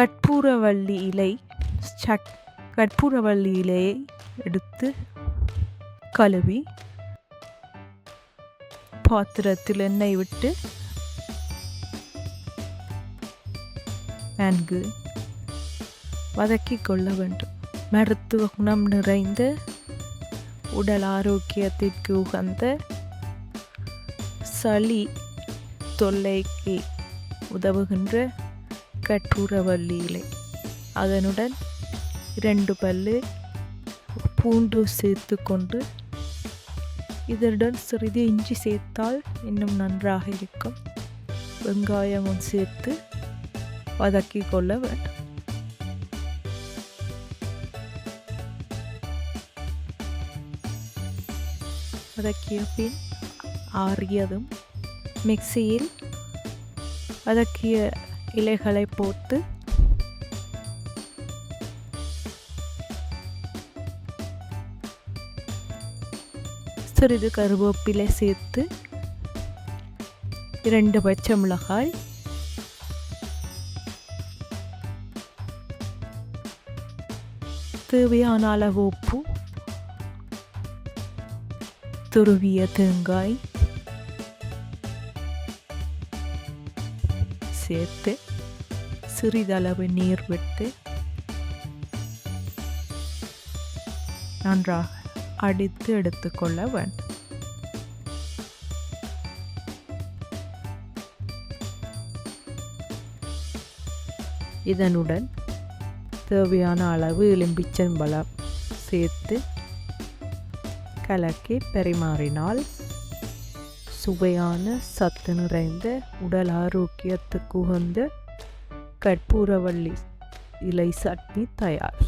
கற்பூரவள்ளி இலை சக் கற்பூரவள்ளி இலையை எடுத்து கழுவி பாத்திரத்தில் எண்ணெய் விட்டு நன்கு வதக்கிக் கொள்ள வேண்டும். மருத்துவ குணம் நிறைந்த உடல் ஆரோக்கியத்திற்கு உகந்த சளி தொல்லைக்கு உதவுகின்ற கற்பூரவள்ளி அதனுடன் இரண்டு பல்லு பூண்டு சேர்த்து கொண்டு இதனுடன் சிறிது இஞ்சி சேர்த்தால் இன்னும் நன்றாக இருக்கும். வெங்காயமும் சேர்த்து வதக்கி கொள்ள வேண்டும். வதக்கிய பின் ஆறியதும் மிக்சியில் வதக்கிய இலைகளை போட்டு சிறிது கருவேப்பிலை சேர்த்து இரண்டு பச்சை மிளகாய் தேவையான அளவு உப்பு துருவிய தேங்காய் சேர்த்து சிறிதளவு நீர் விட்டு நன்றாக அடித்து எடுத்துக்கொள்ள வேண்டும். இதனுடன் தேவையான அளவு எலும்பிச்சம்பழம் சேர்த்து கலக்கி பரிமாறினால் சுவையான சத்து நிறைந்த உடல் ஆரோக்கியத்துக்கு உகந்த கற்பூரவள்ளி இலை சட்னி தயார்.